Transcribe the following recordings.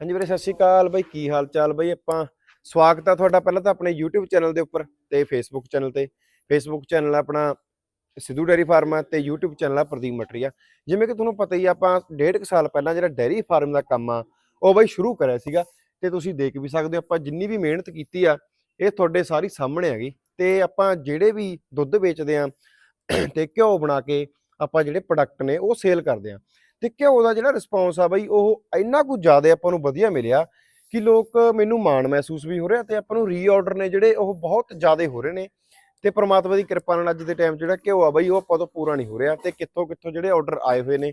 ਹਾਂਜੀ ਵੀਰੇ, ਸਤਿ ਸ਼੍ਰੀ ਅਕਾਲ ਬਾਈ, ਕੀ ਹਾਲ ਚਾਲ ਬਾਈ ਆਪਾਂ? ਸਵਾਗਤ ਆ ਤੁਹਾਡਾ ਪਹਿਲਾਂ ਤਾਂ ਆਪਣੇ YouTube ਚੈਨਲ ਦੇ ਉੱਪਰ ਤੇ Facebook ਚੈਨਲ ਤੇ। Facebook ਚੈਨਲ ਆਪਣਾ ਸਿੱਧੂ ਡੇਅਰੀ ਫਾਰਮ ਆ ਤੇ YouTube ਚੈਨਲ ਆ ਪ੍ਰਦੀਪ ਮਟਰੀਆ। ਜਿਵੇਂ ਕਿ ਤੁਹਾਨੂੰ ਪਤਾ ਹੀ ਆ, ਆਪਾਂ ਡੇਢ ਕੁ ਸਾਲ ਪਹਿਲਾਂ ਜਿਹੜਾ ਡੇਅਰੀ ਫਾਰਮ ਦਾ ਕੰਮ ਆ, ਉਹ ਬਾਈ ਸ਼ੁਰੂ ਕਰਿਆ ਸੀਗਾ ਤੇ ਤੁਸੀਂ ਦੇਖ ਵੀ ਸਕਦੇ ਹੋ, ਆਪਾਂ ਜਿੰਨੀ ਵੀ ਮਿਹਨਤ ਕੀਤੀ ਆ, ਇਹ ਤੁਹਾਡੇ ਸਾਰੀ ਸਾਹਮਣੇ ਹੈਗੀ ਤੇ ਆਪਾਂ ਜਿਹੜੇ ਵੀ ਦੁੱਧ ਵੇਚਦੇ ਆ ਤੇ ਘਿਓ ਬਣਾ ਕੇ ਆਪਾਂ ਜਿਹੜੇ ਪ੍ਰੋਡਕਟ ਨੇ ਉਹ ਸੇਲ ਕਰਦੇ ਆ। ਤੇ ਘਿਓ ਦਾ ਜਿਹੜਾ ਰਿਸਪੌਂਸ ਆ ਬਈ, ਉਹ ਇੰਨਾ ਕੁ ਜ਼ਿਆਦਾ ਆਪਾਂ ਨੂੰ ਵਧੀਆ ਮਿਲਿਆ ਕਿ ਲੋਕ ਮੈਨੂੰ ਮਾਣ ਮਹਿਸੂਸ ਵੀ ਹੋ ਰਿਹਾ ਤੇ ਆਪਾਂ ਨੂੰ ਰੀਆਰਡਰ ਨੇ ਜਿਹੜੇ ਉਹ ਬਹੁਤ ਜ਼ਿਆਦਾ ਹੋ ਰਹੇ ਨੇ ਤੇ ਪ੍ਰਮਾਤਮਾ ਦੀ ਕਿਰਪਾ ਨਾਲ ਅੱਜ ਦੇ ਟਾਈਮ ਜਿਹੜਾ ਘਿਓ ਆ ਬਾਈ, ਉਹ ਆਪਾਂ ਤੋਂ ਪੂਰਾ ਨਹੀਂ ਹੋ ਰਿਹਾ ਤੇ ਕਿੱਥੋਂ ਕਿੱਥੋਂ ਜਿਹੜੇ ਆਰਡਰ ਆਏ ਹੋਏ ਨੇ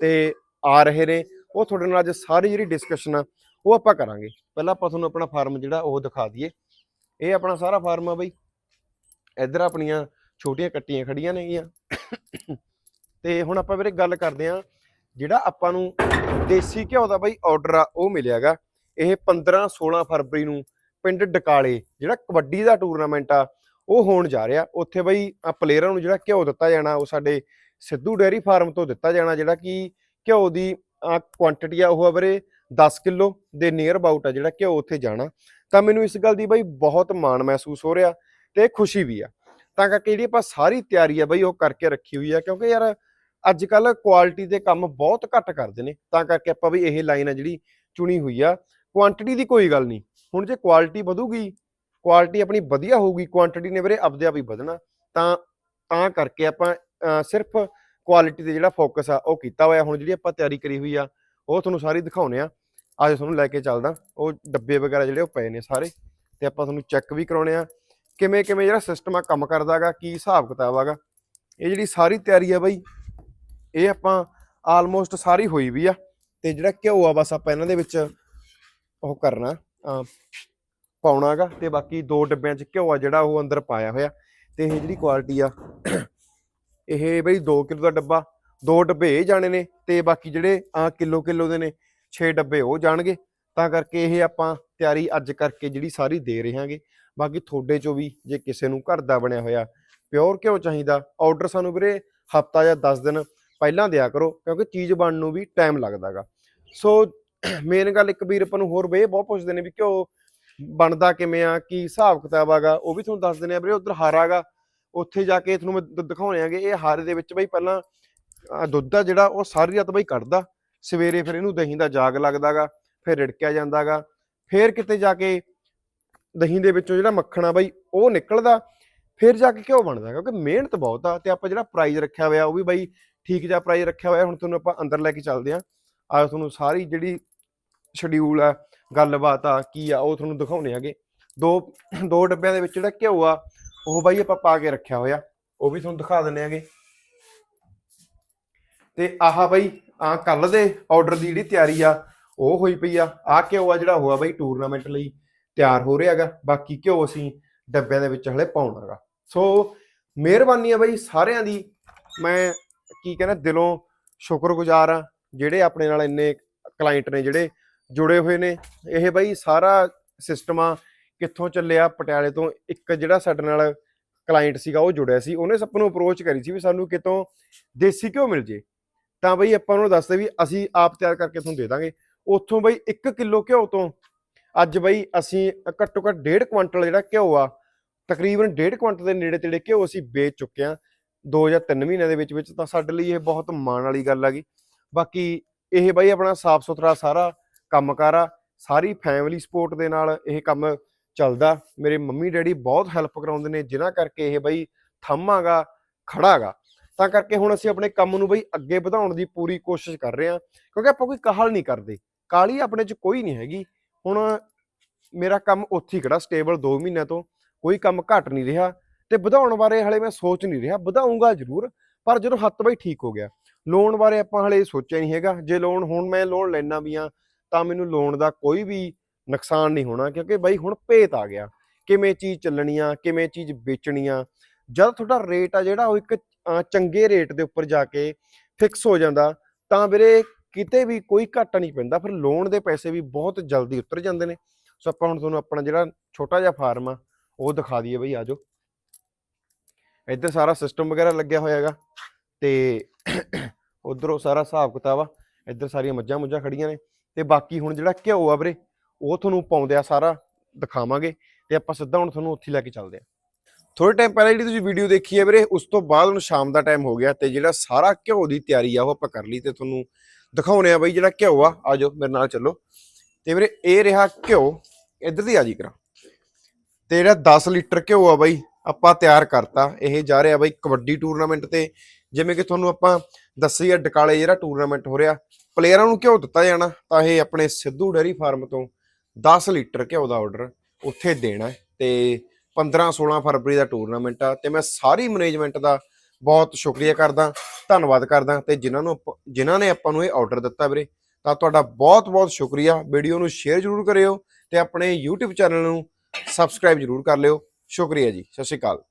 ਤੇ ਆ ਰਹੇ ਨੇ, ਉਹ ਤੁਹਾਡੇ ਨਾਲ ਅੱਜ ਸਾਰੀ ਜਿਹੜੀ ਡਿਸਕਸ਼ਨ ਆ, ਉਹ ਆਪਾਂ ਕਰਾਂਗੇ। ਪਹਿਲਾਂ ਆਪਾਂ ਤੁਹਾਨੂੰ ਆਪਣਾ ਫਾਰਮ ਜਿਹੜਾ ਉਹ ਦਿਖਾ ਦਈਏ। ਇਹ ਆਪਣਾ ਸਾਰਾ ਫਾਰਮ ਆ ਬਾਈ। ਇੱਧਰ ਆਪਣੀਆਂ ਛੋਟੀਆਂ ਕੱਟੀਆਂ ਖੜੀਆਂ ਨੇਗੀਆਂ। ਤੇ ਹੁਣ ਆਪਾਂ ਵੀਰੇ ਗੱਲ ਕਰਦੇ ਆ ਜਿਹੜਾ ਆਪਾਂ ਨੂੰ ਦੇਸੀ ਘਿਓ ਦਾ ਬਈ ਆਰਡਰ ਆ, ਉਹ ਮਿਲਿਆਗਾ। ਇਹ 15 16 ਫਰਵਰੀ ਨੂੰ ਪਿੰਡ ਡਕਾਲੇ, ਜਿਹੜਾ ਕਬੱਡੀ ਦਾ ਟੂਰਨਾਮੈਂਟ ਆ, ਉਹ ਹੋਣ ਜਾ ਰਿਹਾ। ਉੱਥੇ ਬਈ ਆ ਪਲੇਅਰਾਂ ਨੂੰ ਜਿਹੜਾ ਘਿਓ ਦਿੱਤਾ ਜਾਣਾ, ਉਹ ਸਾਡੇ ਸਿੱਧੂ ਡੇਅਰੀ ਫਾਰਮ ਤੋਂ ਦਿੱਤਾ ਜਾਣਾ, ਜਿਹੜਾ ਕਿ ਘਿਓ ਦੀ ਕੁਆਂਟੀਟੀ ਆ, ਉਹ ਆ ਵੀਰੇ 10 ਕਿਲੋ ਦੇ ਨੀਅਰ ਅਬਾਊਟ ਆ, ਜਿਹੜਾ ਘਿਓ ਉੱਥੇ ਜਾਣਾ। ਤਾਂ ਮੈਨੂੰ ਇਸ ਗੱਲ ਦੀ ਬਾਈ ਬਹੁਤ ਮਾਣ ਮਹਿਸੂਸ ਹੋ ਰਿਹਾ ਤੇ ਖੁਸ਼ੀ ਵੀ ਆ। ਤਾਂ ਕਰਕੇ ਜਿਹੜੀ ਆਪਾਂ ਸਾਰੀ ਤਿਆਰੀ ਆ ਬਈ ਉਹ ਕਰਕੇ ਰੱਖੀ ਹੋਈ ਆ, ਕਿਉਂਕਿ ਯਾਰ ਅੱਜ ਕੱਲ ਕੁਆਲਿਟੀ ਦੇ ਕੰਮ ਬਹੁਤ ਘੱਟ ਕਰਦੇ ਨੇ, ਤਾਂ ਕਰਕੇ ਆਪਾਂ ਵੀ ਇਹ ਲਾਈਨ ਆ ਜਿਹੜੀ ਚੁਣੀ ਹੋਈ ਆ। ਕੁਆਂਟੀਟੀ ਦੀ ਕੋਈ ਗੱਲ ਨਹੀਂ, ਹੁਣ ਜੇ ਕੁਆਲਿਟੀ ਵਧੂਗੀ ਕੁਆਲਿਟੀ ਆਪਣੀ ਵਧੀਆ ਹੋਊਗੀ ਕੁਆਂਟੀਟੀ ਨੇ ਵੀਰੇ ਆਪਦੇ ਆਪ ਹੀ ਵਧਣਾ, ਤਾਂ ਤਾਂ ਕਰਕੇ ਆਪਾਂ ਸਿਰਫ ਕੁਆਲਿਟੀ ਤੇ ਜਿਹੜਾ ਫੋਕਸ ਆ ਉਹ ਕੀਤਾ ਹੋਇਆ। ਹੁਣ ਜਿਹੜੀ ਆਪਾਂ ਤਿਆਰੀ ਕਰੀ ਹੋਈ ਆ, ਉਹ ਤੁਹਾਨੂੰ ਸਾਰੀ ਦਿਖਾਉਨੇ ਆ। ਅੱਜ ਤੁਹਾਨੂੰ ਲੈ ਕੇ ਚੱਲਦਾ, ਉਹ ਡੱਬੇ ਵਗੈਰਾ ਜਿਹੜੇ ਉਹ ਪਏ ਨੇ ਸਾਰੇ, ਤੇ ਆਪਾਂ ਤੁਹਾਨੂੰ ਚੈੱਕ ਵੀ ਕਰਾਉਣੇ ਆ ਕਿਵੇਂ ਕਿਵੇਂ ਜਿਹੜਾ ਸਿਸਟਮ ਆ ਕੰਮ ਕਰਦਾਗਾ ਕੀ ਹਿਸਾਬ ਕਿਤਾਬ ਆਗਾ ਇਹ ਜਿਹੜੀ ਸਾਰੀ ਤਿਆਰੀ ਆ ਬਈ ਇਹ ਆਪਾਂ ਆਲਮੋਸਟ ਸਾਰੀ ਹੋਈ ਵੀ ਆ ਤੇ ਜਿਹੜਾ ਘਿਓ ਆ ਬਸ ਆਪਾਂ ਇਹਨਾਂ ਦੇ ਵਿੱਚ ਉਹ ਕਰਨਾ, ਅਹ ਪਾਉਣਾਗਾ ਤੇ ਬਾਕੀ ਦੋ ਡੱਬਿਆਂ 'ਚ ਘਿਓ ਆ ਜਿਹੜਾ ਉਹ ਅੰਦਰ ਪਾਇਆ ਹੋਇਆ ਤੇ ਇਹ ਜਿਹੜੀ ਕੁਆਲਿਟੀ ਆ, ਇਹ ਬਈ 2 ਕਿਲੋ ਦਾ ਡੱਬਾ, ਦੋ ਡੱਬੇ ਇਹ ਜਾਣੇ ਨੇ ਤੇ ਬਾਕੀ ਜਿਹੜੇ ਆ ਕਿਲੋ ਕਿਲੋ ਦੇ ਨੇ 6 ਡੱਬੇ ਉਹ ਜਾਣਗੇ, ਤਾਂ ਕਰਕੇ ਇਹ ਆਪਾਂ ਤਿਆਰੀ ਅੱਜ ਕਰਕੇ ਜਿਹੜੀ ਸਾਰੀ ਦੇ ਰਹੇ ਹਾਂਗੇ। ਬਾਕੀ ਤੁਹਾਡੇ ਚੋਂ ਵੀ ਜੇ ਕਿਸੇ ਨੂੰ ਘਰ ਦਾ ਬਣਿਆ ਹੋਇਆ ਪਿਓਰ ਘਿਓ ਚਾਹੀਦਾ ਆਰਡਰ ਸਾਨੂੰ ਵੀਰੇ ਹਫਤਾ ਜਾਂ 10 ਦਿਨ ਪਹਿਲਾਂ ਦਿਆ ਕਰੋ, ਕਿਉਂਕਿ ਚੀਜ਼ ਬਣਨ ਨੂੰ ਵੀ ਟਾਈਮ ਲੱਗਦਾਗਾ ਸੋ ਮੇਨ ਗੱਲ ਇੱਕ ਵੀਰ ਆਪਾਂ ਨੂੰ ਹੋਰ ਬਈ ਬਹੁਤ ਪੁੱਛਦੇ ਨੇ ਵੀ ਘਿਓ ਬਣਦਾ ਕਿਵੇਂ ਆ, ਕੀ ਹਿਸਾਬ ਕਿਤਾਬ ਆਗਾ ਉਹ ਵੀ ਤੁਹਾਨੂੰ ਦੱਸ ਦਿੰਦੇ ਆ ਵੀਰੇ, ਉਧਰ ਹਾਰਾਗਾ ਉੱਥੇ ਜਾ ਕੇ ਤੁਹਾਨੂੰ ਮੈਂ ਦ- ਦਿਖਾਉਣੇ ਇਹ ਹਾਰੇ ਦੇ ਵਿੱਚ ਬਈ ਪਹਿਲਾਂ ਦੁੱਧ ਆ ਜਿਹੜਾ, ਉਹ ਸਾਰੀ ਰਾਤ ਬਈ ਕੱਢਦਾ। ਸਵੇਰੇ ਫਿਰ ਇਹਨੂੰ ਦਹੀਂ ਦਾ ਜਾਗ ਲੱਗਦਾਗਾ ਫਿਰ ਰਿੜਕਿਆ ਜਾਂਦਾਗਾ ਫਿਰ ਕਿਤੇ ਜਾ ਕੇ ਦਹੀਂ ਦੇ ਵਿੱਚੋਂ ਜਿਹੜਾ ਮੱਖਣ ਆ ਬਈ, ਉਹ ਨਿਕਲਦਾ। ਫਿਰ ਜਾ ਕੇ ਘਿਓ ਬਣਦਾ ਕਿਉਂਕਿ ਮਿਹਨਤ ਬਹੁਤ ਆ, ਤੇ ਆਪਾਂ ਜਿਹੜਾ ਪ੍ਰਾਈਜ਼ ਰੱਖਿਆ ਹੋਇਆ, ਉਹ ਵੀ ਬਈ ਠੀਕ ਜਿਹਾ ਪ੍ਰਾਈਜ਼ ਰੱਖਿਆ ਹੋਇਆ, ਹੁਣ ਤੁਹਾਨੂੰ ਆਪਾਂ ਅੰਦਰ ਲੈ ਕੇ ਚੱਲਦੇ ਆ ਆ ਤੁਹਾਨੂੰ ਸਾਰੀ ਜਿਹੜੀ ਸ਼ਡਿਊਲ ਆ ਗੱਲਬਾਤ ਆ, ਕੀ ਆ, ਉਹ ਤੁਹਾਨੂੰ ਦਿਖਾਉਣੇ ਆਗੇ ਦੋ ਦੋ ਡੱਬਿਆਂ ਦੇ ਵਿੱਚ ਜਿਹੜਾ ਘਿਓ ਆ, ਉਹ ਬਾਈ ਆਪਾਂ ਪਾ ਕੇ ਰੱਖਿਆ ਹੋਇਆ। ਉਹ ਵੀ ਤੁਹਾਨੂੰ ਦਿਖਾ ਦਿੰਨੇ ਆਗੇ ਤੇ ਆਹ ਬਾਈ ਆ ਕੱਲ ਦੇ ਆਰਡਰ ਦੀ ਜਿਹੜੀ ਤਿਆਰੀ ਆ, ਉਹ ਹੋਈ ਪਈ ਆ। ਆ ਘਿਓ ਆ ਜਿਹੜਾ ਹੋਆ ਬਾਈ ਟੂਰਨਾਮੈਂਟ ਲਈ ਤਿਆਰ ਹੋ ਰਿਹਾ ਹੈਗਾ। ਬਾਕੀ ਘਿਓ ਅਸੀਂ ਡੱਬਿਆਂ ਦੇ ਵਿੱਚ ਹਲੇ ਪਾਉਣਾਗਾ ਸੋ ਮਿਹਰਬਾਨੀ ਆ ਬਾਈ ਸਾਰਿਆਂ ਦੀ। ਮੈਂ ਕੀ ਕਹਿੰਦਾ, ਦਿਲੋਂ ਸ਼ੁਕਰਗੁਜ਼ਾਰ ਆ ਜਿਹੜੇ ਆਪਣੇ ਨਾਲ ਇੰਨੇ ਕਲਾਇੰਟ ਨੇ, ਜਿਹੜੇ ਜੁੜੇ ਹੋਏ ਨੇ। ਇਹ ਬਾਈ ਸਾਰਾ ਸਿਸਟਮ ਆ, ਕਿੱਥੋਂ ਚੱਲਿਆ, ਪਟਿਆਲੇ ਤੋਂ ਇੱਕ ਜਿਹੜਾ ਸਾਡੇ ਨਾਲ ਕਲਾਇੰਟ ਸੀਗਾ, ਉਹ ਜੁੜਿਆ ਸੀ। ਉਹਨੇ ਸਭ ਨੂੰ ਅਪਰੋਚ ਕਰੀ ਸੀ ਵੀ ਸਾਨੂੰ ਕਿਤੋਂ ਦੇਸੀ ਘਿਓ ਮਿਲ ਜੇ। ਤਾਂ ਬਈ ਆਪਾਂ ਉਹਨੂੰ ਦੱਸਦੇ ਵੀ ਅਸੀਂ ਆਪ ਤਿਆਰ ਕਰਕੇ ਤੁਹਾਨੂੰ ਦੇ ਦਾਂਗੇ। ਉੱਥੋਂ ਬਈ 1 ਕਿਲੋ ਘਿਓ ਤੋਂ ਅੱਜ ਬਈ ਅਸੀਂ ਘੱਟੋ ਘੱਟ 1.5 ਕੁਇੰਟਲ ਜਿਹੜਾ ਘਿਓ ਆ, ਤਕਰੀਬਨ 1.5 ਕੁਇੰਟਲ ਦੇ ਨੇੜੇ ਤੇੜੇ ਘਿਓ ਅਸੀਂ ਵੇਚ ਚੁੱਕੇ ਆ 2 ਜਾਂ 3 ਮਹੀਨਿਆਂ ਦੇ ਵਿੱਚ ਵਿੱਚ ਤਾਂ ਸਾਡੇ ਲਈ ਇਹ ਬਹੁਤ ਮਾਣ ਵਾਲੀ ਗੱਲ ਹੈਗੀ ਬਾਕੀ ਇਹ ਬਾਈ ਆਪਣਾ ਸਾਫ਼ ਸੁਥਰਾ ਸਾਰਾ ਕੰਮਕਾਰ ਆ, ਸਾਰੀ ਫੈਮਿਲੀ ਸਪੋਰਟ ਦੇ ਨਾਲ ਇਹ ਕੰਮ ਚੱਲਦਾ। ਮੇਰੇ ਮੰਮੀ ਡੈਡੀ ਬਹੁਤ ਹੈਲਪ ਕਰਾਉਂਦੇ ਨੇ, ਜਿਨ੍ਹਾਂ ਕਰਕੇ ਇਹ ਬਈ ਥੰਮਾਗਾ, ਖੜਾਗਾ। ਤਾਂ ਕਰਕੇ ਹੁਣ ਅਸੀਂ ਆਪਣੇ ਕੰਮ ਨੂੰ ਬਈ ਅੱਗੇ ਵਧਾਉਣ ਦੀ ਪੂਰੀ ਕੋਸ਼ਿਸ਼ ਕਰ ਰਹੇ ਹਾਂ, ਕਿਉਂਕਿ ਆਪਾਂ ਕੋਈ ਕਾਹਲ ਨਹੀਂ ਕਰਦੇ। ਕਾਲੀ ਆਪਣੇ 'ਚ ਕੋਈ ਨਹੀਂ ਹੈਗੀ। ਹੁਣ ਮੇਰਾ ਕੰਮ ਉੱਥੇ ਹੀ ਖੜਾ ਸਟੇਬਲ 2 ਮਹੀਨਿਆਂ ਤੋਂ। ਕੋਈ ਕੰਮ ਘਟ ਨਹੀਂ ਰਿਹਾ। ਤੇ ਵਧਾਉਣ ਬਾਰੇ ਹਲੇ ਮੈਂ ਸੋਚ ਨਹੀਂ ਰਿਹਾ ਵਧਾਉਂਗਾ ਜ਼ਰੂਰ, ਪਰ ਜਦੋਂ ਹੱਥ ਬਈ ਠੀਕ ਹੋ ਗਿਆ, ਲੋਨ ਬਾਰੇ ਆਪਾਂ ਹਲੇ ਸੋਚਿਆ ਨਹੀਂ ਹੈਗਾ, ਜੇ ਲੋਨ ਹੁਣ ਮੈਂ ਲੋਨ ਲੈਣਾ ਵੀ ਆ ਤਾਂ ਮੈਨੂੰ ਲੋਨ ਦਾ ਕੋਈ ਵੀ ਨੁਕਸਾਨ ਨਹੀਂ ਹੋਣਾ, ਕਿਉਂਕਿ ਬਾਈ ਹੁਣ ਭੇਤ ਆ ਗਿਆ, ਕਿਵੇਂ ਚੀਜ਼ ਚੱਲਣੀ ਆ, ਕਿਵੇਂ ਚੀਜ਼ ਵੇਚਣੀ ਆ, ਜਦ ਤੁਹਾਡਾ ਰੇਟ ਆ ਜਿਹੜਾ ਉਹ ਇੱਕ ਚੰਗੇ ਰੇਟ ਦੇ ਉੱਪਰ ਜਾ ਕੇ ਫਿਕਸ ਹੋ ਜਾਂਦਾ, ਤਾਂ ਵੀਰੇ ਕਿਤੇ ਵੀ ਕੋਈ ਘਾਟਾ ਨਹੀਂ ਪੈਂਦਾ, ਫਿਰ ਲੋਨ ਦੇ ਪੈਸੇ ਵੀ ਬਹੁਤ ਜਲਦੀ ਉਤਰ ਜਾਂਦੇ ਨੇ। ਸੋ ਆਪਾਂ ਹੁਣ ਤੁਹਾਨੂੰ ਆਪਣਾ ਜਿਹੜਾ ਛੋਟਾ ਜਿਹਾ ਫਾਰਮ ਆ, ਉਹ ਦਿਖਾ ਦਈਏ ਬਈ ਆਜੋ ਇੱਧਰ ਸਾਰਾ ਸਿਸਟਮ ਵਗੈਰਾ ਲੱਗਿਆ ਹੋਇਆ ਹੈਗਾ ਤੇ ਉਧਰੋਂ ਸਾਰਾ ਹਿਸਾਬ ਕਿਤਾਬ ਆ, ਇੱਧਰ ਸਾਰੀਆਂ ਮੱਝਾਂ ਮੁੱਝਾਂ ਖੜੀਆਂ ਨੇ ਤੇ ਬਾਕੀ ਹੁਣ ਜਿਹੜਾ ਘਿਓ ਆ ਵੀਰੇ, ਉਹ ਤੁਹਾਨੂੰ ਪਾਉਂਦੇ ਆ ਸਾਰਾ, ਦਿਖਾਵਾਂਗੇ ਤੇ ਆਪਾਂ ਸਿੱਧਾ ਹੁਣ ਤੁਹਾਨੂੰ ਉੱਥੇ ਲੈ ਕੇ ਚੱਲਦੇ ਆ। ਥੋੜੇ ਟਾਈਮ ਪਹਿਲਾਂ ਜਿਹੜੀ ਤੁਸੀਂ ਵੀਡੀਓ ਦੇਖੀ ਹੈ ਵੀਰੇ, ਉਸ ਤੋਂ ਬਾਅਦ ਹੁਣ ਸ਼ਾਮ ਦਾ ਟਾਈਮ ਹੋ ਗਿਆ ਤੇ ਜਿਹੜਾ ਸਾਰਾ ਘਿਓ ਦੀ ਤਿਆਰੀ ਆ, ਉਹ ਆਪਾਂ ਕਰ ਲਈ ਤੇ ਤੁਹਾਨੂੰ ਦਿਖਾਉਣੇ ਆ ਬਈ ਜਿਹੜਾ ਘਿਓ ਆ ਆਜੋ ਮੇਰੇ ਨਾਲ ਚੱਲੋ। ਤੇ ਵੀਰੇ, ਇਹ ਰਿਹਾ ਘਿਓ, ਇੱਧਰ ਦੀ ਆ ਜੀ ਕਰਾਂ। ਤੇ ਜਿਹੜਾ 10 ਲੀਟਰ ਘਿਓ ਆ ਬਾਈ ਆਪਾਂ ਤਿਆਰ ਕਰਤਾ। ਇਹ ਜਾ ਰਿਹਾ ਬਾਈ ਕਬੱਡੀ ਟੂਰਨਾਮੈਂਟ ਤੇ। ਜਿਵੇਂ ਕਿ ਤੁਹਾਨੂੰ ਆਪਾਂ ਦੱਸੀ ਡਕਾਲੇ ਜਿਹੜਾ ਟੂਰਨਾਮੈਂਟ ਹੋ ਰਿਹਾ। ਪਲੇਅਰਾਂ ਨੂੰ ਘਿਓ ਦਿੱਤਾ ਜਾਣਾ, ਤਾਂ ਇਹ ਆਪਣੇ ਸਿੱਧੂ ਡੇਅਰੀ ਫਾਰਮ ਤੋਂ 10 ਲੀਟਰ ਘਿਓ ਦਾ ਆਰਡਰ ਉੱਥੇ ਦੇਣਾ ਹੈ। ਤੇ 15 16 ਫਰਵਰੀ ਦਾ ਟੂਰਨਾਮੈਂਟ ਆ। ਤੇ ਮੈਂ ਸਾਰੀ ਮੈਨੇਜਮੈਂਟ ਦਾ ਬਹੁਤ ਸ਼ੁਕਰੀਆ ਕਰਦਾ, ਧੰਨਵਾਦ ਕਰਦਾ। ਤੇ ਜਿਨ੍ਹਾਂ ਨੂੰ ਆਪਾਂ- ਜਿਨ੍ਹਾਂ ਨੇ ਆਪਾਂ ਨੂੰ ਇਹ ਆਰਡਰ ਦਿੱਤਾ ਵੀਰੇ, ਤਾਂ ਤੁਹਾਡਾ ਬਹੁਤ ਬਹੁਤ ਸ਼ੁਕਰੀਆ। ਵੀਡੀਓ ਨੂੰ ਸ਼ੇਅਰ ਜ਼ਰੂਰ ਕਰਿਓ ਤੇ ਆਪਣੇ YouTube ਚੈਨਲ ਨੂੰ ਸਬਸਕ੍ਰਾਈਬ ਜ਼ਰੂਰ ਕਰ ਲਿਓ। ਸ਼ੁਕਰੀਆ ਜੀ ਸਤਿ ਸ਼੍ਰੀ ਅਕਾਲ